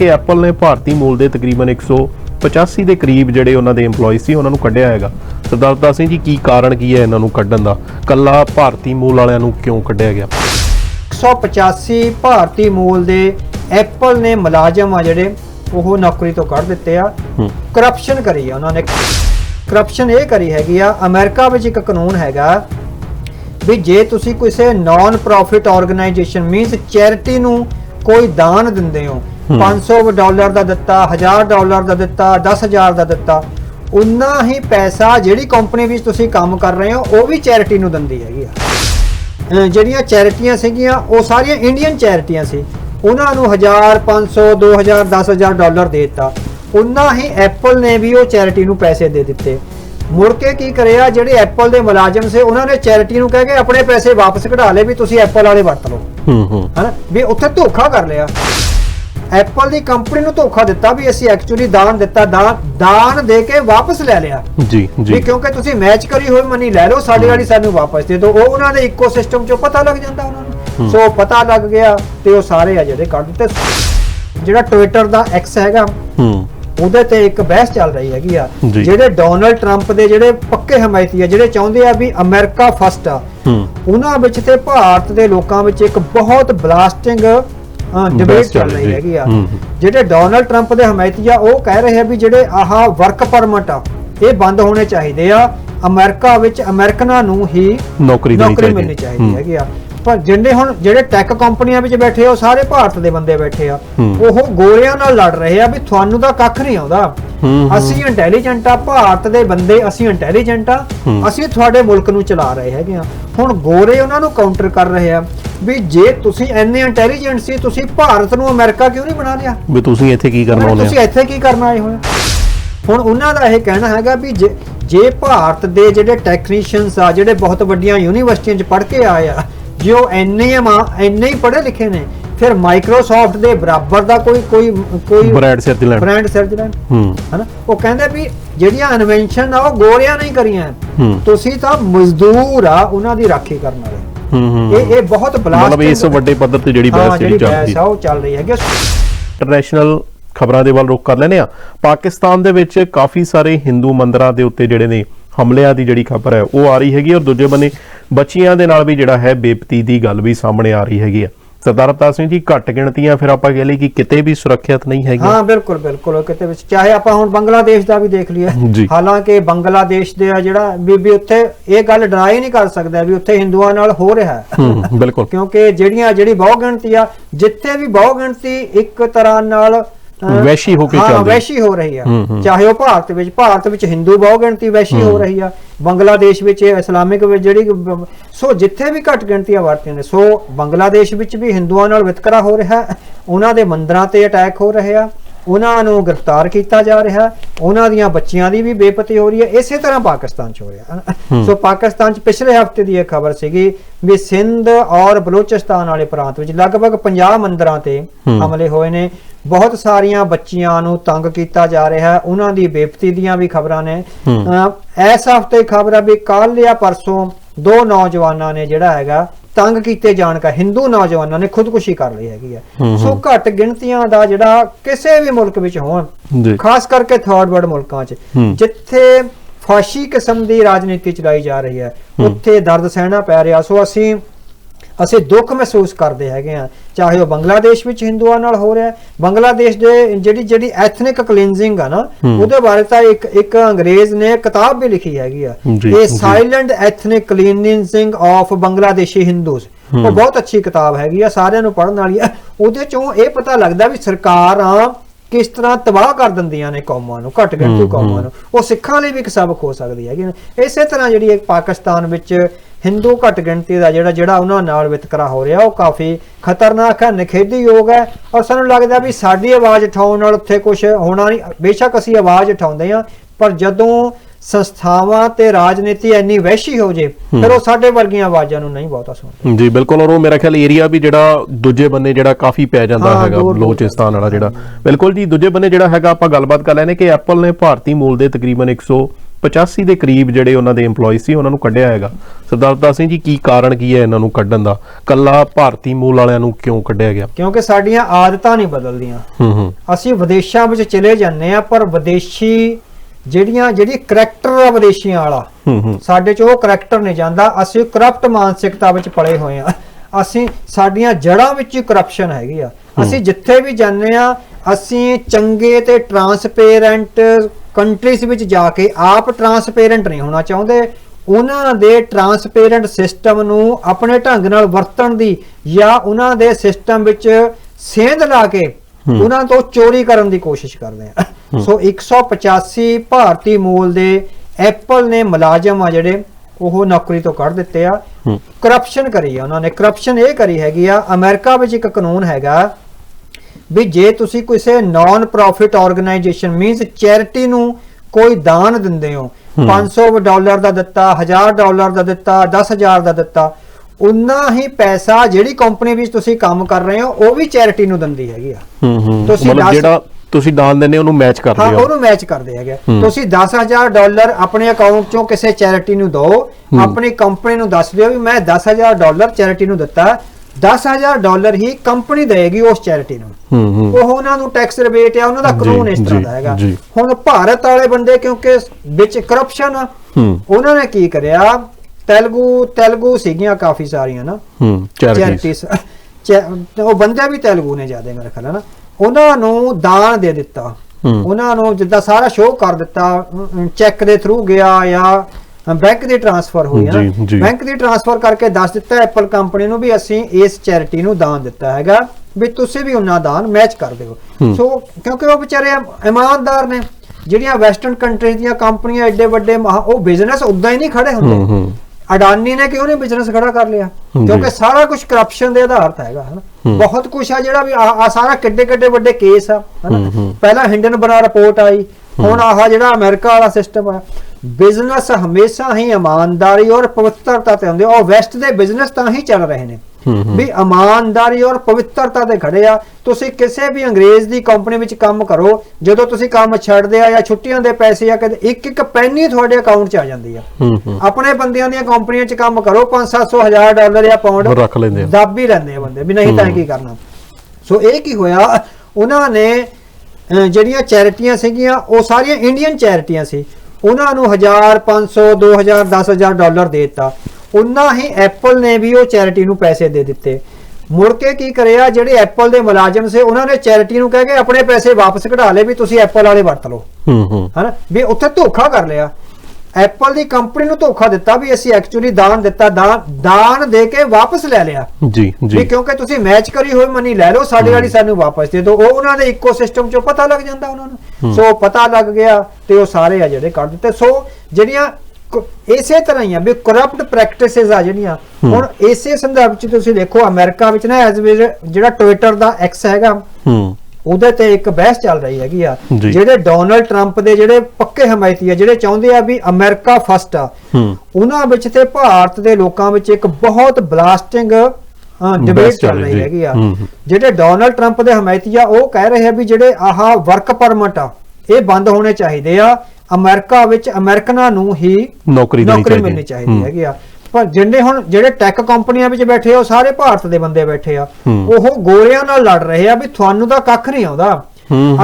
ਕਿ ਐਪਲ ਨੇ ਭਾਰਤੀ ਮੂਲ ਦੇ ਤਕਰੀਬਨ 185 ਦੇ ਕਰੀਬ ਜਿਹੜੇ ਉਹਨਾਂ ਦੇ EMPLOYEE ਸੀ ਉਹਨਾਂ ਨੂੰ ਕੱਢਿਆ ਹੈਗਾ। ਸਰਦਾਰ ਦਾਸ ਸਿੰਘ ਜੀ ਕੀ ਕਾਰਨ ਕੀ ਹੈ ਇਹਨਾਂ ਨੂੰ ਕੱਢਣ ਦਾ? ਕੱਲਾ ਭਾਰਤੀ ਮੂਲ ਵਾਲਿਆਂ ਨੂੰ ਕਿਉਂ ਕੱਢਿਆ ਗਿਆ? 185 ਭਾਰਤੀ ਮੂਲ ਦੇ ਐਪਲ ਨੇ ਮੁਲਾਜ਼ਮ ਆ ਜਿਹੜੇ ਉਹ ਨੌਕਰੀ ਤੋਂ ਕੱਢ ਦਿੱਤੇ ਆ। ਕਰਪਸ਼ਨ ਕਰੀ ਆ ਉਹਨਾਂ ਨੇ। ਕਰਪਸ਼ਨ ਇਹ ਕਰੀ ਹੈਗੀ ਆ ਅਮਰੀਕਾ ਵਿੱਚ ਇੱਕ ਕਾਨੂੰਨ ਹੈਗਾ ਵੀ ਜੇ ਤੁਸੀਂ ਕਿਸੇ non profit organisation means charity ਨੂੰ ਕੋਈ ਦਾਨ ਦਿੰਦੇ ਹੋ। ਹੂੰ। 500 ਡਾਲਰ ਦਾ ਦਿੱਤਾ 1000 ਡਾਲਰ ਦਾ ਦਿੱਤਾ 10000 ਦਾ ਦਿੱਤਾ। ਉਨਾ ਹੀ ਪੈਸਾ ਜਿਹੜੀ ਕੰਪਨੀ ਵਿੱਚ ਤੁਸੀਂ ਕੰਮ ਕਰ ਰਹੇ ਹੋ ਉਹ ਵੀ ਚੈਰਿਟੀ ਨੂੰ ਦਿੰਦੀ ਹੈਗੀ ਆ। ਜਿਹੜੀਆਂ ਚੈਰਿਟੀਆਂ ਸੀਗੀਆਂ ਉਹ ਸਾਰੀਆਂ ਇੰਡੀਅਨ ਚੈਰਿਟੀਆਂ ਸੀ। ਉਹਨਾਂ ਨੂੰ 1000 500 2000 10000 ਡਾਲਰ ਦੇ ਦਿੱਤਾ। ਉਹਨਾਂ ਹੀ ਐਪਲ ਨੇ ਵੀ ਉਹ ਚੈਰਿਟੀ ਨੂੰ ਪੈਸੇ ਦੇ ਦਿੱਤੇ। ਮੁੜ ਕੇ ਕੀ ਕਰਿਆ? ਜਿਹੜੇ ਐਪਲ ਦੇ ਮੁਲਾਜ਼ਮ ਸੀ ਉਹਨਾਂ ਨੇ ਚੈਰਿਟੀ ਨੂੰ ਕਹਿ ਕੇ ਆਪਣੇ ਪੈਸੇ ਵਾਪਸ ਕਢਾ ਲਏ ਵੀ ਤੁਸੀਂ ਐਪਲ ਵਾਲੇ ਵਰਤ ਲਓ। ਹੂੰ ਹੂੰ। ਹਨਾ? ਵੀ ਉੱਥੇ ਧੋਖਾ ਕਰ ਲਿਆ। ਐਪਲ ਦੀ ਕੰਪਨੀ ਨੂੰ ਧੋਖਾ ਦਿੱਤਾ ਵੀ ਅਸੀਂ ਐਕਚੁਅਲੀ ਦਾਨ ਦਿੱਤਾ ਦਾਨ ਦਾਨ ਦੇ ਕੇ ਵਾਪਸ ਲੈ ਲਿਆ। ਜੀ ਵੀ ਜੀ ਕਿਉਂਕਿ ਤੁਸੀਂ ਮੈਚ ਕਰੀ ਹੋਈ ਮਨੀ ਲੈ ਲਓ ਸਾਡੇ ਵਾਲੀ ਸਾਨੂੰ ਵਾਪਸ ਦੇ ਦਿਓ। ਉਹ ਉਹਨਾਂ ਦੇ ਇਕੋਸਿਸਟਮ ਚੋਂ ਪਤਾ ਲੱਗ ਜਾਂਦਾ ਉਹਨਾਂ। ਨੂੰ। ਸੋ ਪਤਾ ਲੱਗ ਗਿਆ ਤੇ ਉਹ ਸਾਰੇ ਆ ਜਿਹੜੇ ਕੱਢ ਦਿੱਤੇ। ਜਿਹੜਾ ਟਵਿੱਟਰ ਦਾ ਐਕਸ ਹੈਗਾ ਹੂੰ। ਉਹਦੇ ਤੇ ਇੱਕ ਬਹਿਸ ਚੱਲ ਰਹੀ ਹੈਗੀ ਆ ਜੀ। ਜਿਹੜੇ ਡੋਨਲਡ ਟਰੰਪ ਦੇ ਜਿਹੜੇ ਪੱਕੇ ਹਮਾਇਤੀ ਆ ਜਿਹੜੇ ਚਾਹੁੰਦੇ ਆ ਵੀ ਅਮਰੀਕਾ ਫਸਟ ਆ ਹੂੰ ਉਹਨਾਂ ਵਿੱਚ ਤੇ ਭਾਰਤ ਦੇ ਲੋਕਾਂ ਵਿੱਚ ਇੱਕ ਬਹੁਤ ਬਲਾਸਟਿੰਗ ਡਿਬੇਟ ਬਹਿਸ ਚੱਲ ਚੱਲ ਰਹੀ ਰਹੀ, ਹੈਗੀ ਆ ਹੂੰ। ਜਿਹੜੇ ਡੋਨਲਡ ਟਰੰਪ ਦੇ ਹਮਾਇਤੀ ਆ ਉਹ ਕਹਿ ਰਹੇ ਆ ਵੀ ਜਿਹੜੇ ਆਹ ਵਰਕ ਪਰਮਿਟ ਆ ਇਹ ਬੰਦ ਹੋਣੇ ਚਾਹੀਦੇ ਆ ਅਮਰੀਕਾ ਵਿੱਚ ਅਮਰੀਕਨਾਂ ਨੂੰ ਹੀ ਨੌਕਰੀ ਦੇਣੀ ਮਿਲਣੀ ਚਾਹੀਦੀ ਹੂੰ। ਹੈਗੀ ਆ ਪਰ ਜਿੰਨੇ ਹੁਣ ਜਿਹੜੇ ਟੈਕ ਕੰਪਨੀਆਂ ਵਿੱਚ ਬੈਠੇ ਆ ਉਹ ਸਾਰੇ ਭਾਰਤ ਦੇ ਬੰਦੇ ਬੈਠੇ ਆ। ਉਹ ਗੋਰਿਆਂ ਨਾਲ ਲੜ ਰਹੇ ਆ ਵੀ ਤੁਹਾਨੂੰ ਤਾਂ ਕੱਖ ਨਹੀਂ ਆਉਂਦਾ। ਅਸੀਂ ਇੰਟੈਲੀਜੈਂਟ ਆ ਭਾਰਤ ਦੇ ਬੰਦੇ ਅਸੀਂ ਇੰਟੈਲੀਜੈਂਟ ਆ। ਅਸੀਂ ਤੁਹਾਡੇ ਮੁਲਕ ਨੂੰ ਚਲਾ ਰਹੇ ਹੈਗੇ ਆ ਹੁਣ ਗੋਰੇ ਉਹਨਾਂ ਨੂੰ ਕਾਊਂਟਰ ਕਰ ਰਹੇ ਆ ਵੀ ਜੇ ਤੁਸੀਂ ਇੰਨੇ ਇੰਟੈਲੀਜੈਂਟ ਸੀ ਤੁਸੀਂ ਭਾਰਤ ਨੂੰ ਅਮਰੀਕਾ ਕਿਉਂ ਨਹੀਂ ਬਣਾ ਲਿਆ ਵੀ ਤੁਸੀਂ ਇੱਥੇ ਕੀ ਕਰਨ ਆਉਂਦੇ ਤੁਸੀਂ ਇੱਥੇ ਕੀ ਕਰਨ ਆਏ ਹੋਏ ਹੋ? ਹੁਣ ਉਹਨਾਂ ਦਾ ਇਹ ਕਹਿਣਾ ਹੈਗਾ ਵੀ ਜੇ ਜੇ ਭਾਰਤ ਦੇ ਜਿਹੜੇ ਟੈਕਨੀਸ਼ੀਅਨਸ ਆ ਜਿਹੜੇ ਬਹੁਤ ਵੱਡੀਆਂ ਯੂਨੀਵਰਸਿਟੀਆਂ 'ਚ ਪੜ੍ਹ ਕੇ ਆਏ ਆ ਜੇ ਉਹ ਇੰਨੇ ਮਾ ਇੰਨੇ ਹੀ ਪੜ੍ਹੇ ਲਿਖੇ ਨੇ ਫਿਰ ਮਾਈਕਰੋਸਾਫਟ ਦੇ ਬਰਾਬਰ ਦਾ ਕੋਈ ਕੋਈ ਕੋਈ ਬ੍ਰਾਂਡ ਸਿਰ ਤੇ ਲੈਣ। ਬ੍ਰਾਂਡ ਸਰਜਨ ਹੂੰ। ਹਨਾ? ਉਹ ਕਹਿੰਦੇ ਵੀ ਜਿਹੜੀਆਂ ਇਨਵੈਂਸ਼ਨ ਆ ਉਹ ਗੋਰਿਆਂ ਨਹੀਂ ਕਰੀਆਂ। ਹੂੰ। ਤੁਸੀਂ ਤਾਂ ਮਜ਼ਦੂਰ ਆ ਉਹਨਾਂ ਦੀ ਰਾਖੀ ਕਰਨ ਵਾਲੇ। ਹੂੰ ਹੂੰ ਇਹ ਇਹ ਬਹੁਤ ਬਲਾਸਟ ਮਤਲਬ ਇਸ ਵੱਡੇ ਪੱਧਰ ਤੇ ਜਿਹੜੀ ਹਾਂ ਬਹਿਸ ਜਿਹੜੀ ਚੱਲਦੀ ਬਹਿਸ ਆ ਉਹ ਚੱਲ ਰਹੀ ਹੈਗੀ ਇੰਟਰਨੈਸ਼ਨਲ ਖਬਰਾਂ ਦੇ ਵੱਲ ਰੁਖ ਕਰ ਲੈਨੇ ਆ ਪਾਕਿਸਤਾਨ ਦੇ ਵਿੱਚ ਕਾਫੀ ਸਾਰੇ ਹਿੰਦੂ ਮੰਦਰਾਂ ਦੇ ਉੱਤੇ ਜਿਹੜੇ ਨੇ ਹਮਲਿਆਂ ਦੀ ਜਿਹੜੀ ਖਬਰ ਹੈ ਉਹ ਆ ਰਹੀ ਹੈਗੀ ਔਰ ਦੂਜੇ ਬੰਨੇ ਬੱਚੀਆਂ ਦੇ ਨਾਲ ਵੀ ਜਿਹੜਾ ਹੈ ਬੇਪਤੀ ਦੀ ਗੱਲ ਵੀ ਸਾਹਮਣੇ ਆ ਰਹੀ ਹੈਗੀ ਆ ਸਰਦਾਰ ਅਵਤਾਰ ਸਿੰਘ ਜੀ ਘੱਟ ਗਿਣਤੀਆਂ ਫਿਰ ਆਪਾਂ ਕਹਿ ਲਈ ਕਿ ਕਿਤੇ ਵੀ ਸੁਰੱਖਿਅਤ ਨਹੀਂ ਹੈਗੀਆਂ। ਹਾਂ ਬਿਲਕੁਲ ਬਿਲਕੁਲ ਕਿਤੇ ਵਿੱਚ। ਚਾਹੇ ਆਪਾਂ ਹੁਣ ਬੰਗਲਾਦੇਸ਼ ਦਾ ਵੀ ਦੇਖ ਲਈਏ। ਹਾਲਾਂਕਿ ਬੰਗਲਾਦੇਸ਼ ਦੇ ਆ ਜਿਹੜਾ ਬੀਬੀ ਉੱਥੇ ਇਹ ਗੱਲ ਡਰਾ ਹੀ ਨਹੀਂ ਕਰ ਸਕਦਾ ਵੀ ਉੱਥੇ ਹਿੰਦੂਆਂ ਨਾਲ ਹੋ ਰਿਹਾ ਹੈ। ਬਿਲਕੁਲ। ਕਿਉਂਕਿ ਜਿਹੜੀਆਂ ਜਿਹੜੀ ਬਹੁ ਗਿਣਤੀ ਆ ਜਿੱਥੇ ਵੀ ਬਹੁ ਗਿਣਤੀ ਇੱਕ ਤਰ੍ਹਾਂ ਨਾਲ ਵੈਸ਼ੀ ਹੋ ਕੇ ਹਾਂ, ਚੱਲਦੀ। ਵੈਸ਼ੀ ਹੋ ਰਹੀ ਆ ਹੂੰ, ਹੂੰ। ਚਾਹੇ ਉਹ ਭਾਰਤ ਵਿੱਚ ਭਾਰਤ ਵਿੱਚ ਹਿੰਦੂ ਬਹੁ ਗਿਣਤੀ ਵੈਸ਼ੀ ਹੋ ਰਹੀ ਆ ਬੰਗਲਾਦੇਸ਼ ਵਿੱਚ ਇਸਲਾਮਿਕ ਵਿੱਚ ਜਿਹੜੀ ਸੋ ਜਿੱਥੇ ਵੀ ਘੱਟ ਗਿਣਤੀਆਂ ਵਰਤੀਆਂ ਨੇ ਸੋ ਬੰਗਲਾਦੇਸ਼ ਵਿੱਚ ਵੀ ਹਿੰਦੂਆਂ ਨਾਲ ਵਿਤਕਰਾ ਹੋ ਰਿਹਾ ਹੈ ਉਹਨਾਂ ਦੇ ਮੰਦਰਾਂ ਤੇ ਅਟੈਕ ਹੋ ਰਹੇ ਆ ਉਹਨਾਂ ਨੂੰ ਗ੍ਰਿਫਤਾਰ ਕੀਤਾ ਜਾ ਰਿਹਾ ਹੈ, ਉਹਨਾਂ ਦੀਆਂ ਬੱਚੀਆਂ ਦੀ ਵੀ ਬੇਪਤੀ ਹੋ ਰਹੀ ਹੈ ਇਸੇ ਤਰ੍ਹਾਂ ਪਾਕਿਸਤਾਨ 'ਚ ਹੋ ਰਿਹਾ ਹੂੰ। ਸੋ ਪਾਕਿਸਤਾਨ 'ਚ ਪਿਛਲੇ ਹਫ਼ਤੇ ਦੀ ਇਹ ਖਬਰ ਸੀਗੀ ਵੀ ਸਿੰਧ ਔਰ ਬਲੋਚਿਸਤਾਨ ਵਾਲੇ ਪ੍ਰਾਂਤ ਵਿੱਚ ਲਗਭਗ 50 ਮੰਦਰਾਂ ਤੇ ਹੂੰ। ਹਮਲੇ ਹੋਏ ਨੇ ਬਹੁਤ ਸਾਰੀਆਂ ਬੱਚੀਆਂ ਨੂੰ ਤੰਗ ਕੀਤਾ ਜਾ ਰਿਹਾ ਹੈ ਉਹਨਾਂ ਦੀ ਬੇਪਤੀ ਦੀਆਂ ਵੀ ਖਬਰਾਂ ਨੇ ਇਸ ਹਫ਼ਤੇ ਖਬਰ ਆ ਵੀ ਕੱਲ ਜਾਂ ਪਰਸੋਂ ਦੋ ਨੌਜਵਾਨਾਂ ਨੇ ਜਿਹੜਾ ਹੈਗਾ ਤੰਗ ਕੀਤੇ ਜਾਣ ਕਾ ਹਿੰਦੂ ਨੌਜਵਾਨਾਂ ਨੇ ਖੁਦਕੁਸ਼ੀ ਕਰ ਲਈ ਹੈਗੀ ਹੈ। ਸੋ ਘੱਟ ਗਿਣਤੀਆਂ ਦਾ ਜਿਹੜਾ ਕਿਸੇ ਵੀ ਮੁਲਕ ਵਿੱਚ ਹੋਣ ਖਾਸ ਕਰਕੇ ਥਰਡ ਵਰਲਡ ਮੁਲਕਾਂ 'ਚ। ਜਿੱਥੇ ਫਾਸ਼ੀ ਕਿਸਮ ਦੀ ਰਾਜਨੀਤੀ ਚਲਾਈ ਜਾ ਰਹੀ ਹੂੰ। ਉੱਥੇ ਦਰਦ ਸਹਿਣਾ ਪੈ ਰਿਹਾ ਸੋ ਅਸੀਂ ਅਸੀਂ ਦੁੱਖ ਮਹਿਸੂਸ ਕਰਦੇ ਹੈਗੇ ਆ ਚਾਹੇ ਉਹ ਬੰਗਲਾਦੇਸ਼ ਵਿੱਚ ਹਿੰਦੂਆਂ ਨਾਲ ਹੋ ਰਿਹਾ ਹੈ ਬੰਗਲਾਦੇਸ਼ ਦੇ ਜਿਹੜੀ ਜਿਹੜੀ ਐਥਨਿਕ ਕਲੀਨਜ਼ਿੰਗ ਆ ਨਾ। ਉਹਦੇ ਬਾਰੇ ਤਾਂ ਇੱਕ ਇੱਕ ਅੰਗਰੇਜ਼ ਨੇ ਕਿਤਾਬ ਵੀ ਲਿਖੀ ਹੈਗੀ ਆ ਇਹ। Silent ethnic cleansing of Bangladeshi Hindus ਉਹ। ਬਹੁਤ ਅੱਛੀ ਕਿਤਾਬ ਹੈਗੀ ਆ ਸਾਰਿਆਂ ਨੂੰ ਪੜ੍ਹਨ ਵਾਲੀ ਆ ਉਹਦੇ ਚੋਂ ਇਹ ਪਤਾ ਲੱਗਦਾ ਵੀ ਸਰਕਾਰਾਂ ਕਿਸ ਤਰ੍ਹਾਂ ਤਬਾਹ ਕਰ ਦਿੰਦੀਆਂ ਨੇ ਕੌਮਾਂ ਨੂੰ ਘੱਟ ਗਿਣਤੀ ਕੌਮਾਂ। ਨੂੰ ਉਹ ਸਿੱਖਾਂ ਲਈ ਵੀ ਇੱਕ ਸਬਕ ਹੋ ਸਕਦੀ ਹੈਗੀ। ਇਸੇ ਤਰ੍ਹਾਂ ਜਿਹੜੀ ਇਹ ਪਾਕਿਸਤਾਨ ਵਿੱਚ ਹਿੰਦੂ ਘੱਟ ਗਿਣਤੀ ਦਾ ਜਿਹੜਾ ਜਿਹੜਾ ਉਹਨਾਂ ਨਾਲ ਵਿਤਕਰਾ ਹੋ ਰਿਹਾ ਉਹ ਕਾਫੀ ਖਤਰਨਾਕ ਹੈ ਨਿਖੇਧੀਯੋਗ ਹੈ ਔਰ ਸਾਨੂੰ ਲੱਗਦਾ ਵੀ ਸਾਡੀ ਆਵਾਜ਼ ਉਠਾਉਣ ਨਾਲ ਉੱਥੇ ਕੁਝ ਹੋਣਾ ਨਹੀਂ ਬੇਸ਼ੱਕ ਅਸੀਂ ਆਵਾਜ਼ ਉਠਾਉਂਦੇ ਹਾਂ ਪਰ ਜਦੋਂ ਸੰਸਥਾਵਾਂ ਤੇ ਰਾਜਨੀਤੀ ਇੰਨੀ ਵਹਿਸ਼ੀ ਹੋ ਜੇ ਫਿਰ ਉਹ ਸਾਡੇ ਵਰਗੀਆਂ ਆਵਾਜ਼ਾਂ ਨੂੰ ਨਹੀਂ ਬਹੁਤਾ ਸੁਣਦੇ। ਜੀ ਬਿਲਕੁਲ ਔਰ ਉਹ ਮੇਰਾ ਖਿਆਲ ਏਰੀਆ ਵੀ ਜਿਹੜਾ ਦੂਜੇ ਬੰਨੇ ਜਿਹੜਾ ਕਾਫੀ ਪੈ ਜਾਂਦਾ ਹੈਗਾ ਬਲੋਚਿਸਤਾਨ ਵਾਲਾ ਜਿਹੜਾ। ਬਿਲਕੁਲ ਜੀ ਦੂਜੇ ਬੰਨੇ ਜਿਹੜਾ ਹੈਗਾ ਆਪਾਂ ਗੱਲਬਾਤ ਕਰ ਲੈਨੇ ਕਿ ਐਪਲ ਨੇ ਭਾਰਤੀ ਮੂਲ ਦੇ ਤਕਰੀਬਨ 85 ਦੇ ਕਰੀਬ ਜਿਹੜੇ ਉਹਨਾਂ ਦੇ EMPLOYE ਸੀ ਉਹਨਾਂ ਨੂੰ ਕੱਢਿਆ ਹੈਗਾ। ਸਰਦਾਰ ਦਾਸ ਸਿੰਘ ਜੀ ਕੀ ਕਾਰਨ ਕੀ ਹੈ ਇਹਨਾਂ ਨੂੰ ਕੱਢਣ ਦਾ? ਕੱਲਾ ਭਾਰਤੀ ਮੂਲ ਵਾਲਿਆਂ ਨੂੰ ਕਿਉਂ ਕੱਢਿਆ ਗਿਆ? ਕਿਉਂਕਿ ਸਾਡੀਆਂ ਆਦਤਾਂ ਨਹੀਂ ਬਦਲਦੀਆਂ। ਹੂੰ ਹੂੰ। ਅਸੀਂ ਵਿਦੇਸ਼ਾਂ ਵਿੱਚ ਚਲੇ ਜਾਂਦੇ ਆ ਪਰ ਵਿਦੇਸ਼ੀ ਜਿਹੜੀਆਂ ਜਿਹੜੀ ਕਰੈਕਟਰ ਆ ਵਿਦੇਸ਼ੀਆਂ ਵਾਲਾ ਸਾਡੇ ਚ ਉਹ ਕਰੈਕਟਰ ਨਹੀਂ ਜਾਂਦਾ ਅਸੀਂ ਕਰਪਟ ਮਾਨਸਿਕਤਾ ਵਿੱਚ ਪਲੇ ਹੋਏ ਆ। ਅਸੀਂ ਸਾਡੀਆਂ ਜੜ੍ਹਾਂ ਵਿੱਚ ਹੀ ਕਰਪਸ਼ਨ ਹੈਗੀ ਆ। ਅਸੀਂ ਜਿੱਥੇ ਵੀ ਜਾਂਦੇ ਆ ਅਸੀਂ ਚੰਗੇ ਤੇ ਟਰਾਂਸਪੇਰੈਂਟ ਕੰਟਰੀਜ਼ ਵਿੱਚ ਜਾ ਕੇ ਆਪ ਟਰਾਂਸਪੇਰੈਂਟ ਨਹੀਂ ਹੋਣਾ ਚਾਹੁੰਦੇ। ਉਹਨਾਂ ਦੇ ਟਰਾਂਸਪੇਰੈਂਟ ਸਿਸਟਮ ਨੂੰ ਆਪਣੇ ਢੰਗ ਨਾਲ ਵਰਤਣ ਦੀ ਜਾਂ ਉਹਨਾਂ ਦੇ ਸਿਸਟਮ ਵਿੱਚ ਸੇਂਧ ਲਾ ਕੇ। ਉਹਨਾਂ ਤੋਂ ਚੋਰੀ ਕਰਨ ਦੀ ਕੋਸ਼ਿਸ਼ ਕਰਦੇ ਆ। ਸੋ 185 ਭਾਰਤੀ ਮੂਲ ਦੇ ਐਪਲ ਨੇ ਮੁਲਾਜ਼ਮ ਆ ਜਿਹੜੇ ਉਹ ਨੌਕਰੀ ਤੋਂ ਕੱਢ ਦਿੱਤੇ ਆ। ਕਰਪਸ਼ਨ ਕਰੀ ਆ ਉਹਨਾਂ ਨੇ। ਕਰਪਸ਼ਨ ਇਹ ਕਰੀ ਹੈਗੀ ਆ ਅਮਰੀਕਾ ਵਿੱਚ ਇੱਕ ਕਾਨੂੰਨ ਹੈਗਾ ਵੀ ਜੇ ਤੁਸੀਂ ਕਿਸੇ non profit organisation means charity ਨੂੰ ਕੋਈ ਦਾਨ ਦਿੰਦੇ ਹੂੰ। 500 ਡਾਲਰ ਦਾ ਦਿੱਤਾ 1000 ਡਾਲਰ ਦਾ ਦਿੱਤਾ 10000 ਦਾ ਦਿੱਤਾ ਉਨਾ ਹੀ ਪੈਸਾ ਜਿਹੜੀ ਕੰਪਨੀ ਵਿੱਚ ਤੁਸੀਂ ਕੰਮ ਕਰ ਰਹੇ ਹੋ ਉਹ ਵੀ ਚੈਰਿਟੀ ਨੂੰ ਦਿੰਦੀ ਹੈਗੀ ਆ। ਹੂੰ ਹੂੰ। ਤੁਸੀਂ ਮਤਲਬ ਜਿਹੜਾ ਤੁਸੀਂ ਦਾਨ ਦਿੰਦੇ ਉਹਨੂੰ ਮੈਚ ਕਰਦੇ ਹਾਂ ਹੋ। ਉਹਨੂੰ ਮੈਚ ਕਰਦੇ ਹੈਗੇ। ਤੁਸੀਂ 10000 ਡਾਲਰ ਆਪਣੇ ਅਕਾਊਂਟ ਚੋਂ ਕਿਸੇ ਚੈਰਿਟੀ ਨੂੰ ਦਿਓ। ਆਪਣੀ ਕੰਪਨੀ ਨੂੰ ਦੱਸ ਦਿਓ ਵੀ ਮੈਂ 10000 ਡਾਲਰ ਚੈਰਿਟੀ ਨੂੰ ਦਿੱਤਾ। 10000 ਡਾਲਰ ਹੀ ਕੰਪਨੀ ਦੇਗੀ ਉਸ ਚੈਰਿਟੀ ਨੂੰ। ਉਹ ਉਹਨਾਂ ਨੂੰ ਟੈਕਸ ਰਿਬੇਟ ਆ ਉਹਨਾਂ ਦਾ ਕਾਨੂੰਨ ਇਸ ਤਰ੍ਹਾਂ ਦਾ ਹੈਗਾ। ਹੁਣ ਭਾਰਤ ਵਾਲੇ ਬੰਦੇ ਕਿਉਂਕਿ ਵਿੱਚ ਕਰਪਸ਼ਨ ਉਹਨਾਂ ਨੇ ਕੀ ਕਰਿਆ? ਤੇਲਗੂ ਤੇਲਗੂ ਸੀਗੀਆਂ ਕਾਫੀ ਸਾਰੀਆਂ ਨਾ। ਹੂੰ ਚੈਰਿਟੀ ਚੈਰਿਟੀਜ਼। ਉਹ ਬੰਦੇ ਵੀ ਤੇਲਗੂ ਨੇ ਜ਼ਿਆਦਾ ਮੇਰੇ ਖਿਆਲ ਨਾਲ ਉਹਨਾਂ ਨੂੰ ਦਾਨ ਦੇ ਦਿੱਤਾ। ਉਹਨਾਂ ਨੂੰ ਜਿੱਦਾਂ ਸਾਰਾ ਸ਼ੋਅ ਕਰ ਦਿੱਤਾ। ਚੈੱਕ ਦੇ ਥਰੂ ਗਿਆ ਜਾਂ ਬੈਂਕ ਦੀ ਟ੍ਰਾਂਸਫਰ ਹੋਈ ਹੈ। ਨਾ ਬੈਂਕ ਦੀ ਟ੍ਰਾਂਸਫਰ ਕਰਕੇ ਦੱਸ ਦਿੱਤਾ ਐਪਲ ਕੰਪਨੀ ਨੂੰ ਵੀ ਅਸੀਂ ਇਸ ਚੈਰਿਟੀ ਨੂੰ ਦਾਨ ਦਿੱਤਾ ਹੈਗਾ ਵੀ ਤੁਸੀਂ ਵੀ ਉਹਨਾਂ ਦਾਨ ਮੈਚ ਕਰ ਦਿਓ। ਸੋ ਕਿਉਂਕਿ ਉਹ ਵਿਚਾਰੇ ਇਮਾਨਦਾਰ ਨੇ। ਜਿਹੜੀਆਂ ਵੈਸਟਰਨ ਕੰਟਰੀਜ਼ ਦੀਆਂ ਕੰਪਨੀਆਂ ਐਡੇ ਵੱਡੇ ਉਹ ਬਿਜ਼ਨਸ ਉਦਾਂ ਹੀ ਨਹੀਂ ਖੜੇ ਹੁੰਦੇ। ਅਡਾਨੀ ਨੇ ਕਿਉਂ ਨਹੀਂ ਬਿਜ਼ਨਸ ਖੜਾ ਕਰ ਲਿਆ। ਕਿਉਂਕਿ ਸਾਰਾ ਕੁਝ ਕਰਪਸ਼ਨ ਦੇ ਆਧਾਰ ਤੇ ਹੈਗਾ ਹਨਾ। ਬਹੁਤ ਕੁਝ ਆ ਜਿਹੜਾ ਵੀ ਆ ਸਾਰਾ ਕਿੱਡੇ ਕਿੱਡੇ ਵੱਡੇ ਕੇਸ ਆ ਹਨਾ। ਪਹਿਲਾਂ ਹਿੰਡਨ ਬਰਾ ਰਿਪੋਰਟ ਆਈ ਹੁਣ ਆਹ ਜਿਹੜਾ ਅਮਰੀਕਾ ਵਾਲਾ ਸਿਸਟਮ ਆ ਬਿਜ਼ਨਸ ਹਮੇਸ਼ਾ ਹੀ ਇਮਾਨਦਾਰੀ ਔਰ ਪਵਿੱਤਰਤਾ ਤੇ ਹੁੰਦੇ ਔਰ ਵੈਸਟ ਦੇ ਬਿਜ਼ਨਸ ਤਾਂ ਹੀ ਚੱਲ ਰਹੇ ਨੇ ਵੀ ਇਮਾਨਦਾਰੀ ਔਰ ਪਵਿੱਤਰਤਾ ਤੇ ਖੜੇ ਆ। ਤੁਸੀਂ ਕਿਸੇ ਵੀ ਅੰਗਰੇਜ਼ ਦੀ ਕੰਪਨੀ ਵਿੱਚ ਕੰਮ ਕਰੋ ਜਦੋਂ ਤੁਸੀਂ ਕੰਮ ਛੱਡਦੇ ਆ ਜਾਂ ਛੁੱਟੀਆਂ ਦੇ ਪੈਸੇ ਆ ਕਦੇ ਇੱਕ ਇੱਕ ਪੈਨੀ ਤੁਹਾਡੇ ਅਕਾਊਂਟ 'ਚ ਆ ਜਾਂਦੀ ਆ। ਆਪਣੇ ਬੰਦਿਆਂ ਦੀਆਂ ਕੰਪਨੀਆਂ 'ਚ ਕੰਮ ਕਰੋ 5-700 ਹਜ਼ਾਰ ਡਾਲਰ ਜਾਂ ਪਾਉਂਡ ਰੱਖ ਲੈਂਦੇ ਆ। ਦੱਬ ਹੀ ਲੈਂਦੇ ਆ ਬੰਦੇ ਵੀ ਨਹੀਂ ਤਾਂ। ਕੀ ਕਰਨਾ। ਸੋ ਇਹ ਕੀ ਹੋਇਆ? ਉਹਨਾਂ ਨੇ ਜਿਹੜੀਆਂ ਚੈਰਿਟੀਆਂ ਸੀਗੀਆਂ ਉਹ ਸਾਰੀਆਂ ਇੰਡੀਅਨ ਚੈਰਿਟੀਆਂ ਸੀ। ਉਹਨਾਂ ਨੂੰ 1000 500 2000 10000 ਡਾਲਰ ਦੇ ਦਿੱਤਾ। ਉਹਨਾਂ ਹੀ ਐਪਲ ਨੇ ਵੀ ਉਹ ਚੈਰਿਟੀ ਨੂੰ ਪੈਸੇ ਦੇ ਦਿੱਤੇ। ਮੁੜ ਕੇ ਕੀ ਕਰਿਆ ਜਿਹੜੇ ਐਪਲ ਦੇ ਮੁਲਾਜ਼ਮ ਸੀ ਉਹਨਾਂ ਨੇ ਚੈਰਿਟੀ ਨੂੰ ਕਹਿ ਕੇ ਆਪਣੇ ਪੈਸੇ ਵਾਪਸ ਕਢਾ ਲਏ ਵੀ ਤੁਸੀਂ ਐਪਲ ਵਾਲੇ ਵਰਤ ਲਓ। ਹੂੰ ਹੂੰ। ਹਨਾ? ਵੀ ਉੱਥੇ ਧੋਖਾ ਕਰ ਲਿਆ। ਐਪਲ ਦੀ ਕੰਪਨੀ ਨੂੰ ਧੋਖਾ ਦਿੱਤਾ ਵੀ ਅਸੀਂ ਐਕਚੁਅਲੀ ਦਾਨ ਦਿੱਤਾ ਦਾਨ ਦਾਨ ਦੇ ਕੇ ਵਾਪਸ ਲੈ ਲਿਆ। ਜੀ ਵੀ ਜੀ ਕਿਉਂਕਿ ਤੁਸੀਂ ਮੈਚ ਕਰੀ ਹੋਈ ਮਨੀ ਲੈ ਲਓ ਸਾਡੇ ਵਾਲੀ ਸਾਨੂੰ ਵਾਪਸ ਦੇ ਦਿਓ। ਉਹ ਉਹਨਾਂ ਦੇ ਇਕੋਸਿਸਟਮ ਚੋਂ ਪਤਾ ਲੱਗ ਜਾਂਦਾ ਉਹਨਾਂ ਨੂੰ। ਸੋ ਪਤਾ ਲੱਗ ਗਿਆ ਤੇ ਉਹ ਸਾਰੇ ਆ ਜਿਹੜੇ ਕੱਢ ਦਿੱਤੇ। ਸੋ ਜਿਹੜੀਆਂ ਇਸੇ ਤਰ੍ਹਾਂ ਹੀ ਆ ਵੀ ਕਰਪਟ ਪ੍ਰੈਕਟਿਸਿਸ ਆ ਜਿਹੜੀਆਂ। ਹੁਣ ਇਸੇ ਸੰਦਰਭ ਚ ਤੁਸੀਂ ਦੇਖੋ ਅਮਰੀਕਾ ਵਿੱਚ ਨਾ ਐਸ ਜਿਹੜਾ ਟਵਿੱਟਰ ਦਾ ਐਕਸ ਹੈਗਾ ਹੂੰ ਉਹਦੇ ਤੇ ਇੱਕ ਬਹਿਸ ਚੱਲ ਰਹੀ ਹੈਗੀ ਆ। ਜਿਹੜੇ ਡੋਨਲਡ ਟਰੰਪ ਦੇ ਜਿਹੜੇ ਪੱਕੇ ਹਮਾਇਤੀ ਆ ਜਿਹੜੇ ਚਾਹੁੰਦੇ ਆ ਵੀ ਅਮਰੀਕਾ ਫਸਟ ਆ ਹੂੰ ਉਹਨਾਂ ਵਿੱਚ ਤੇ ਭਾਰਤ ਦੇ ਲੋਕਾਂ ਵਿੱਚ ਇੱਕ ਬਹੁਤ ਬਲਾਸਟਿੰਗ ਡਿਬੇਟ ਚੱਲ ਰਹੀ ਹੈਗੀ ਆ। ਜਿਹੜੇ ਡੋਨਲਡ ਟਰੰਪ ਦੇ ਹਮਾਇਤੀ ਆ ਉਹ ਕਹਿ ਰਹੇ ਆ ਵੀ ਜਿਹੜੇ ਆਹ ਵਰਕ ਪਰਮਿਟ ਆ ਇਹ ਬੰਦ ਹੋਣੇ ਚਾਹੀਦੇ ਆ ਅਮਰੀਕਾ ਵਿੱਚ ਅਮਰੀਕਨਾਂ ਨੂੰ ਹੀ ਨੌਕਰੀ ਮਿਲਣੀ। ਚਾਹੀਦੀ। ਹੈਗੀ ਆ ਪਰ ਜਿੰਨੇ ਹੁਣ ਜਿਹੜੇ ਟੈਕ ਕੰਪਨੀਆਂ ਵਿੱਚ ਬੈਠੇ ਆ ਉਹ ਸਾਰੇ ਭਾਰਤ ਦੇ ਬੰਦੇ ਬੈਠੇ ਆ। ਉਹ ਗੋਰਿਆਂ ਨਾਲ ਲੜ ਰਹੇ ਆ ਵੀ ਤੁਹਾਨੂੰ ਤਾਂ ਕੱਖ ਨਹੀਂ ਆਉਂਦਾ।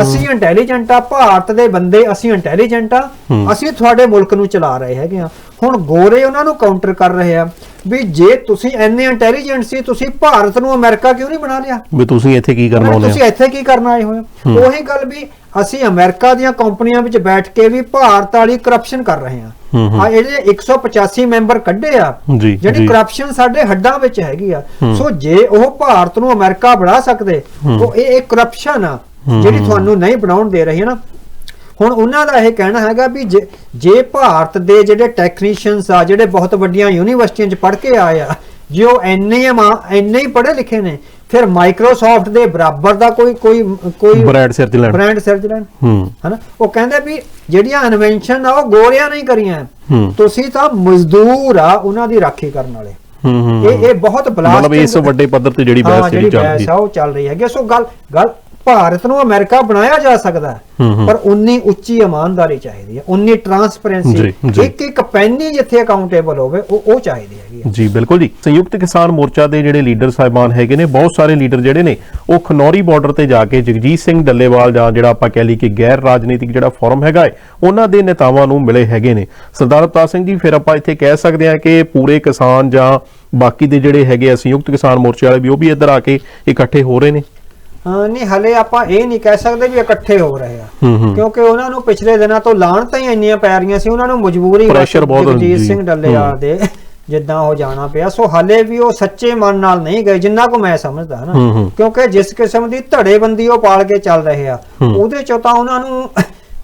ਅਸੀਂ ਇੰਟੈਲੀਜੈਂਟ ਆ ਭਾਰਤ ਦੇ ਬੰਦੇ ਅਸੀਂ ਇੰਟੈਲੀਜੈਂਟ ਆ। ਅਸੀਂ ਤੁਹਾਡੇ ਮੁਲਕ ਨੂੰ ਚਲਾ ਰਹੇ ਹੈਗੇ ਆ ਹੁਣ ਗੋਰੇ ਉਹਨਾਂ ਨੂੰ ਕਾਊਂਟਰ ਕਰ ਰਹੇ ਆ ਵੀ ਜੇ ਤੁਸੀਂ ਇੰਨੇ ਇੰਟੈਲੀਜੈਂਟ ਸੀ ਤੁਸੀਂ ਭਾਰਤ ਨੂੰ ਅਮਰੀਕਾ ਕਿਉਂ ਨਹੀਂ ਬਣਾ ਲਿਆ ਵੀ ਤੁਸੀਂ ਇੱਥੇ ਕੀ ਕਰਨ ਆਉਂਦੇ ਤੁਸੀਂ ਇੱਥੇ ਕੀ ਕਰਨ ਆਏ ਹੋਏ ਹੂੰ। ਉਹੀ ਗੱਲ ਵੀ ਅਸੀਂ ਅਮਰੀਕਾ ਦੀਆਂ ਕੰਪਨੀਆਂ ਵਿੱਚ ਬੈਠ ਕੇ ਵੀ ਭਾਰਤ ਵਾਲੀ ਕਰਪਸ਼ਨ ਕਰ ਰਹੇ ਹਾਂ। ਆ ਜਿਹੜੇ 185 ਮੈਂਬਰ ਕੱਢੇ ਆ ਜਿਹੜੀ। ਕਰਪਸ਼ਨ ਸਾਡੇ ਹੱਡਾਂ ਵਿੱਚ ਹੈਗੀ ਆ। ਸੋ ਜੇ ਉਹ ਭਾਰਤ ਨੂੰ ਅਮਰੀਕਾ ਬਣਾ ਸਕਦੇ। ਉਹ ਇਹ ਕਰਪਸ਼ਨ ਆ ਜਿਹੜੀ। ਤੁਹਾਨੂੰ ਨਹੀਂ ਬਣਾਉਣ ਦੇ ਰਹੀ ਹੈ ਨਾ ਹੁਣ ਉਹਨਾਂ ਦਾ ਇਹ ਕਹਿਣਾ ਹੈਗਾ ਵੀ ਜੇ- ਭਾਰਤ ਦੇ ਜਿਹੜੇ ਟੈਕਨੀਸ਼ੀਅਨਸ ਆ ਜਿਹੜੇ ਬਹੁਤ ਵੱਡੀਆਂ ਯੂਨੀਵਰਸਿਟੀਆਂ 'ਚ ਪੜ੍ਹ ਕੇ ਆਏ ਆ ਜੇ ਉਹ ਮਾ- ਇੰਨੇ ਹੀ ਪੜ੍ਹੇ ਲਿਖੇ ਨੇ ਫਿਰ ਮਾਈਕਰੋਸਾਫਟ ਦੇ ਬਰਾਬਰ ਦਾ ਕੋਈ ਕੋਈ ਕੋਈ ਬ੍ਰਾਂਡ ਸਿਰ ਤੇ ਲੈਣ। ਬ੍ਰਾਂਡ ਸਰਚ ਲੈਣ। ਹੂੰ। ਹਨਾ? ਉਹ ਕਹਿੰਦੇ ਵੀ ਜਿਹੜੀਆਂ ਇਨਵੈਂਸ਼ਨ ਆ ਉਹ ਗੋਰਿਆਂ ਨਹੀਂ ਕਰੀਆਂ। ਹੂੰ। ਤੁਸੀਂ ਤਾਂ ਮਜ਼ਦੂਰ ਆ ਉਹਨਾਂ ਦੀ ਰਾਖੀ ਕਰਨ ਵਾਲੇ। ਹੂੰ ਹੂੰ ਇਹ ਇਹ ਬਹੁਤ ਬਲਾਸਟ ਮਤਲਬ ਇਸ ਵੱਡੇ ਪੱਧਰ ਤੇ ਜਿਹੜੀ ਹਾਂ ਬਹਿਸ ਜਿਹੜੀ ਚੱਲ ਰਹੀ ਆ ਉਹ ਚੱਲ ਰਹੀ ਹੈਗੀ। ਸੋ ਗੱਲ ਗੱਲ ਭਾਰਤ ਨੂੰ ਅਮਰੀਕਾ ਬਣਾਇਆ ਜਾ ਸਕਦਾ ਹੈ। ਪਰ ਉਨੀ ਉੱਚੀ ਇਮਾਨਦਾਰੀ ਚਾਹੀਦੀ ਹੈ ਉਨੀ ਟਰਾਂਸਪੇਰੈਂਸੀ। ਇੱਕ ਇੱਕ ਪੈਨੀ ਜਿੱਥੇ ਅਕਾਊਂਟੇਬਲ ਹੋਵੇ ਉਹ ਉਹ ਚਾਹੀਦੀ ਹੈਗੀ ਜੀ ਬਿਲਕੁਲ ਜੀ। ਸੰਯੁਕਤ ਕਿਸਾਨ ਮੋਰਚਾ ਦੇ ਜਿਹੜੇ ਲੀਡਰ ਸਾਹਿਬਾਨ ਹੈਗੇ ਨੇ ਬਹੁਤ ਸਾਰੇ ਲੀਡਰ ਜਿਹੜੇ ਨੇ ਉਹ ਖਨੌਰੀ ਬਾਰਡਰ ਤੇ ਜਾ ਕੇ ਜਗਜੀਤ ਸਿੰਘ ਡੱਲੇਵਾਲ ਜਾਂ ਜਿਹੜਾ ਆਪਾਂ ਕਹਿ ਲਈ ਕਿ ਗੈਰ ਰਾਜਨੀਤਿਕ ਜਿਹੜਾ ਫੋਰਮ ਹੈਗਾ ਹੈ ਉਹਨਾਂ ਦੇ ਨੇਤਾਵਾਂ ਨੂੰ ਮਿਲੇ ਹੈਗੇ ਨੇ। ਸਰਦਾਰ ਅਵਤਾਰ ਸਿੰਘ ਜੀ ਫਿਰ ਆਪਾਂ ਇੱਥੇ ਕਹਿ ਸਕਦੇ ਹਾਂ ਕਿ ਪੂਰੇ ਕਿਸਾਨ ਜਾਂ ਬਾਕੀ ਦੇ ਜਿਹੜੇ ਹੈਗੇ ਆ ਸੰਯੁਕਤ ਕਿਸਾਨ ਮੋਰਚੇ ਵਾਲੇ ਵੀ ਉਹ ਵੀ ਇੱਧਰ ਆ ਕੇ ਇਕੱਠੇ ਹੋ ਰਹੇ ਨੇ। ਹਾਂ ਨਹੀਂ ਹਲੇ ਆਪਾਂ ਇਹ ਨਹੀਂ ਕਹਿ ਸਕਦੇ ਵੀ ਇਕੱਠੇ ਹੋ ਰਹੇ ਆ ਕਿਉਂਕਿ ਉਹਨਾਂ ਨੂੰ ਪਿਛਲੇ ਦਿਨਾਂ ਤੋਂ ਲਾਹਣਤਾਂ ਹੀ ਇੰਨੀਆਂ ਪੈ ਰਹੀਆਂ ਸੀ ਉਹਨਾਂ ਨੂੰ ਮਜਬੂਰੀ ਜਗਜੀਤ। ਸਿੰਘ ਡੱਲੇਵਾਲ ਦੇ ਜਿੱਦਾਂ ਉਹ ਜਾਣਾ ਪਿਆ ਸੋ ਹਲੇ ਵੀ ਉਹ ਸੱਚੇ ਮਨ ਨਾਲ ਨਹੀਂ ਗਏ ਜਿੰਨਾ ਕੋ ਮੈਂ ਸਮਝਦਾ ਨਾ। ਕਿਉਂਕਿ ਜਿਸ ਕਿਸਮ ਦੀ ਧੜੇਬੰਦੀ ਉਹ ਪਾਲ ਕੇ ਚੱਲ ਰਹੇ ਆ। ਉਹਦੇ ਚੋਂ ਤਾਂ ਉਹਨਾਂ ਨੂੰ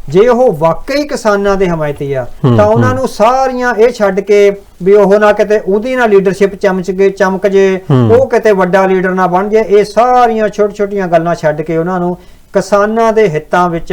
ਜੇ ਉਹ ਵਾਕਈ ਕਿਸਾਨਾਂ ਦੇ ਹਮਾਇਤੀ ਆ ਤਾਂ ਉਹਨਾਂ ਨੂੰ ਸਾਰੀਆਂ ਇਹ ਛੱਡ ਕੇ ਵੀ ਉਹ ਨਾ ਕਿਤੇ ਉਹਦੀ ਨਾ ਲੀਡਰਸ਼ਿਪ ਚਮਚ ਕੇ ਚਮਕ ਜੇ। ਉਹ ਕਿਤੇ ਵੱਡਾ ਲੀਡਰ ਨਾ ਬਣ ਜੇ ਇਹ ਸਾਰੀਆਂ ਛੋਟੀ ਛੋਟੀਆਂ ਗੱਲਾਂ ਛੱਡ ਕੇ ਉਹਨਾਂ ਨੂੰ ਕਿਸਾਨਾਂ ਦੇ ਹਿੱਤਾਂ ਵਿੱਚ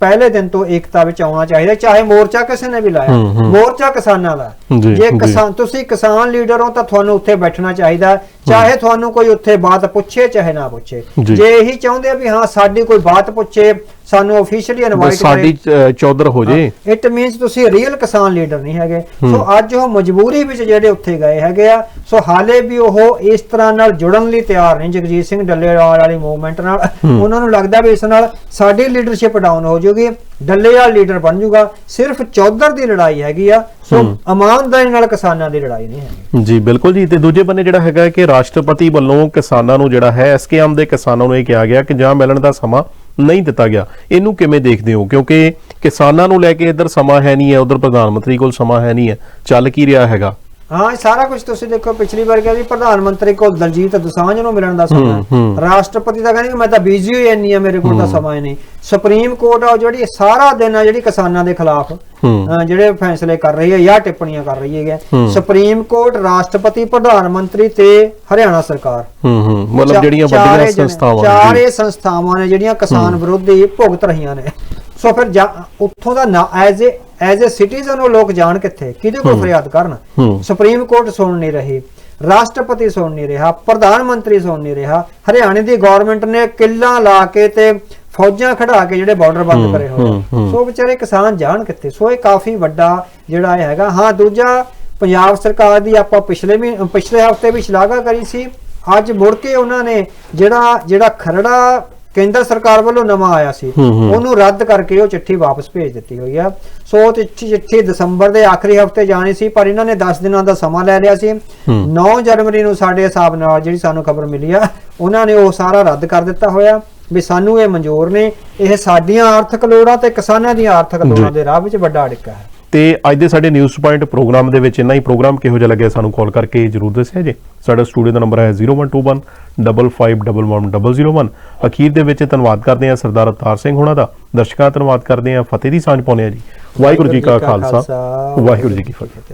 ਪਹਿਲੇ ਦਿਨ ਤੋਂ ਏਕਤਾ ਵਿੱਚ ਆਉਣਾ ਚਾਹੀਦਾ ਚਾਹੇ ਮੋਰਚਾ ਕਿਸੇ ਨੇ ਵੀ ਲਾਇਆ। ਮੋਰਚਾ ਕਿਸਾਨਾਂ ਦਾ ਜੀ। ਕਿਸਾਨ ਤੁਸੀਂ ਕਿਸਾਨ ਲੀਡਰ ਹੋ ਤਾਂ ਤੁਹਾਨੂੰ ਉੱਥੇ ਬੈਠਣਾ ਚਾਹੀਦਾ ਚਾਹੇ ਤੁਹਾਨੂੰ ਕੋਈ ਉੱਥੇ ਬਾਤ ਪੁੱਛੇ ਚਾਹੇ ਨਾ ਪੁੱਛੇ ਜੀ। ਜੇ ਇਹੀ ਚਾਹੁੰਦੇ ਆ ਵੀ ਹਾਂ ਸਾਡੀ ਕੋਈ ਬਾਤ ਪੁੱਛੇ ਸਾਨੂੰ ਅਫੀਸ਼ੀਅਲੀ ਇਨਵਾਈਟ ਸਾਡੀ ਚੌਧਰ ਹੋ ਜੇ। ਇਟ ਮੀਨਸ ਤੁਸੀਂ ਰੀਅਲ ਕਿਸਾਨ ਲੀਡਰ ਨਹੀਂ ਹੈਗੇ। ਸੋ ਅੱਜ ਉਹ ਮਜਬੂਰੀ ਵਿੱਚ ਜਿਹੜੇ ਉੱਥੇ ਗਏ ਹੈਗੇ ਆ ਸੋ ਹਾਲੇ ਵੀ ਉਹ ਇਸ ਤਰ੍ਹਾਂ ਨਾਲ ਜੁੜਨ ਲਈ ਤਿਆਰ ਨਹੀਂ ਜਗਜੀਤ ਸਿੰਘ ਡੱਲੇਵਾਲ ਵਾਲੀ ਮੂਵਮੈਂਟ ਨਾਲ। ਉਹਨਾਂ ਨੂੰ ਲੱਗਦਾ ਵੀ ਇਸ ਨਾਲ ਸਾਡੀ ਲੀਡਰਸ਼ਿਪ ਡਾਊਨ ਹੋ ਜਾਊਗੀ ਡੱਲੇਵਾਲ ਲੀਡਰ ਬਣ ਜਾਊਗਾ ਸਿਰਫ ਚੌਧਰ ਦੀ ਲੜਾਈ ਹੈਗੀ ਆ ਸੋ। ਇਮਾਨਦਾਰੀ ਨਾਲ ਕਿਸਾਨਾਂ ਦੀ ਲੜਾਈ ਨਹੀਂ ਹੈਗੀ। ਜੀ ਬਿਲਕੁਲ ਜੀ। ਤੇ ਦੂਜੇ ਬੰਨੇ ਜਿਹੜਾ ਹੈਗਾ ਕਿ ਰਾਸ਼ਟਰਪਤੀ ਵੱਲੋਂ ਕਿਸਾਨਾਂ ਨੂੰ ਜਿਹੜਾ ਹੈ ਐਸਕੇਐਮ ਦੇ ਕਿਸਾਨਾਂ ਨੂੰ ਇਹ ਕਿਹਾ ਗਿਆ ਕਿ ਜਾਂ ਮਿਲਣ ਦਾ ਸਮਾਂ ਨਹੀਂ ਦਿੱਤਾ ਗਿਆ। ਇਹਨੂੰ ਕਿਵੇਂ ਦੇਖਦੇ ਹੋ? ਕਿਉਂਕਿ ਕਿਸਾਨਾਂ ਨੂੰ ਲੈ ਕੇ ਇੱਧਰ ਸਮਾਂ ਹੈ ਨਹੀਂ ਹੈ, ਉਧਰ ਪ੍ਰਧਾਨ ਮੰਤਰੀ ਕੋਲ ਸਮਾਂ ਹੈ ਨਹੀਂ ਹੈ। ਚੱਲ ਕੀ ਰਿਹਾ ਹੈਗਾ? ਹਾਂ ਇਹ ਸਾਰਾ ਕੁਝ ਤੁਸੀਂ ਦੇਖੋ ਪਿਛਲੀ ਵਾਰ ਕਿਹਾ ਸੀ ਪ੍ਰਧਾਨ ਮੰਤਰੀ ਕੋਲ ਦਲਜੀਤ ਦੋਸਾਂਝ ਨੂੰ ਮਿਲਣ ਦਾ ਸਮਾਂ। ਰਾਸ਼ਟਰਪਤੀ ਤਾਂ ਕਹਿੰਦੇ ਮੈਂ ਤਾਂ ਬਿਜ਼ੀ ਹੋਈ ਇੰਨੀ ਆ ਮੇਰੇ ਕੋਲ ਤਾਂ ਸਮਾਂ ਨਹੀਂ। ਸੁਪਰੀਮ ਕੋਰਟ ਆ ਜਿਹੜੀ ਸਾਰਾ ਦਿਨ ਆ ਜਿਹੜੀ ਕਿਸਾਨਾਂ ਦੇ ਖਿਲਾਫ ਜਿਹੜੇ ਫੈਸਲੇ ਕਰ ਰਹੀ ਹੈ ਜਾਂ ਟਿੱਪਣੀਆਂ ਕਰ ਰਹੀ ਹੈ। ਸੁਪਰੀਮ ਕੋਰਟ ਰਾਸ਼ਟਰਪਤੀ ਪ੍ਰਧਾਨ ਮੰਤਰੀ ਤੇ ਹਰਿਆਣਾ ਸਰਕਾਰ। ਹੂੰ ਹੂੰ। ਮਤਲਬ ਜਿਹੜੀਆਂ ਵੱਡੀਆਂ ਸੰਸਥਾਵਾਂ ਚਾਰੇ ਸੰਸਥਾਵਾਂ ਨੇ ਜਿਹੜੀਆਂ ਕਿਸਾਨ ਵਿਰੋਧੀ ਭੁਗਤ ਰਹੀਆਂ ਨੇ। ਸੋ ਫਿਰ ਉੱਥੋਂ ਦਾ ਨਾ as a as a citizen ਉਹ ਲੋਕ ਜਾਣ ਕਿੱਥੇ ਕਿਹਦੇ ਕੋਲ। ਫਰਿਆਦ ਕਰਨ। ਸੁਪਰੀਮ ਕੋਰਟ ਸੁਣ ਨਹੀਂ ਰਹੀ ਰਾਸ਼ਟਰਪਤੀ ਸੁਣ ਨਹੀਂ ਰਿਹਾ ਪ੍ਰਧਾਨ ਮੰਤਰੀ ਸੁਣ ਨਹੀਂ ਰਿਹਾ ਹਰਿਆਣੇ ਦੀ ਗਵਰਨਮੈਂਟ ਨੇ ਕਿੱਲਾਂ ਲਾ ਕੇ ਤੇ ਫੌਜਾਂ ਖੜਾ ਕੇ ਜਿਹੜੇ ਬਾਰਡਰ ਬੰਦ ਕਰੇ ਹੋਏ। ਸੋ ਵਿਚਾਰੇ ਕਿਸਾਨ ਜਾਣ ਕਿੱਥੇ ਸੋ ਇਹ ਕਾਫੀ ਵੱਡਾ ਜਿਹੜਾ ਇਹ ਹੈਗਾ ਹਾਂ ਦੂਜਾ ਪੰਜਾਬ ਸਰਕਾਰ ਦੀ ਆਪਾਂ ਪਿਛਲੇ ਵੀ ਪਿਛਲੇ ਹਫ਼ਤੇ ਵੀ ਸ਼ਲਾਘਾ ਕਰੀ ਸੀ ਅੱਜ ਮੁੜ ਕੇ ਉਹਨਾਂ ਨੇ ਜਿਹੜਾ ਜਿਹੜਾ ਖਰੜਾ ਕੇਂਦਰ ਸਰਕਾਰ ਵੱਲੋਂ ਨਵਾਂ ਆਇਆ ਸੀ। ਉਹਨੂੰ ਰੱਦ ਕਰਕੇ ਉਹ ਚਿੱਠੀ ਵਾਪਸ ਭੇਜ ਦਿੱਤੀ ਹੋਈ ਆ। ਸੋ ਉਹ ਚਿੱਠੀ ਦਸੰਬਰ ਦੇ ਆਖਰੀ ਹਫ਼ਤੇ ਜਾਣੀ ਸੀ ਪਰ ਇਹਨਾਂ ਨੇ 10 ਦਿਨਾਂ ਦਾ ਸਮਾਂ ਲੈ ਲਿਆ ਸੀ। ਹੂੰ। 9 ਜਨਵਰੀ ਨੂੰ ਸਾਡੇ ਹਿਸਾਬ ਨਾਲ ਜਿਹੜੀ ਸਾਨੂੰ ਖਬਰ ਮਿਲੀ ਆ ਉਹਨਾਂ ਨੇ ਉਹ ਸਾਰਾ ਰੱਦ ਕਰ ਦਿੱਤਾ ਹੋਇਆ। ਵੀ ਸਾਨੂੰ ਇਹ ਮਨਜ਼ੂਰ ਨੇ ਇਹ ਸਾਡੀਆਂ ਆਰਥਿਕ ਲੋੜਾਂ ਤੇ ਕਿਸਾਨਾਂ ਦੀਆਂ ਆਰਥਿਕ ਲੋੜਾਂ ਦੇ ਰਾਹ ਵਿੱਚ ਵੱਡਾ ਅੜਿੱਕਾ ਹੈ। ਤੇ ਅੱਜ ਦੇ ਸਾਡੇ ਨਿਊਜ਼ ਪੁਆਇੰਟ ਪ੍ਰੋਗਰਾਮ ਦੇ ਵਿੱਚ ਇੰਨਾ ਹੀ ਪ੍ਰੋਗਰਾਮ ਕਿਹੋ ਜਿਹਾ ਲੱਗਿਆ ਸਾਨੂੰ ਕਾਲ ਕਰਕੇ ਜਰੂਰ ਦੱਸਿਆ ਜੇ। ਸਾਡਾ ਸਟੂਡੀਓ ਦਾ ਨੰਬਰ ਹੈ 0121 551101 ਅਖੀਰ ਦੇ ਵਿੱਚ ਧੰਨਵਾਦ ਕਰਦੇ ਹਾਂ ਸਰਦਾਰ ਅਵਤਾਰ ਸਿੰਘ ਹੋਣਾ ਦਾ। ਦਰਸ਼ਕਾਂ ਦਾ ਧੰਨਵਾਦ ਕਰਦੇ ਹਾਂ, ਫਤਿਹ ਦੀ ਸਾਂਝ ਪਾਉਂਦੇ ਹਾਂ ਜੀ। ਵਾਹਿਗੁਰੂ ਜੀ ਕਾ ਖਾਲਸਾ, ਵਾਹਿਗੁਰੂ ਜੀ ਕੀ ਫਤਿਹ।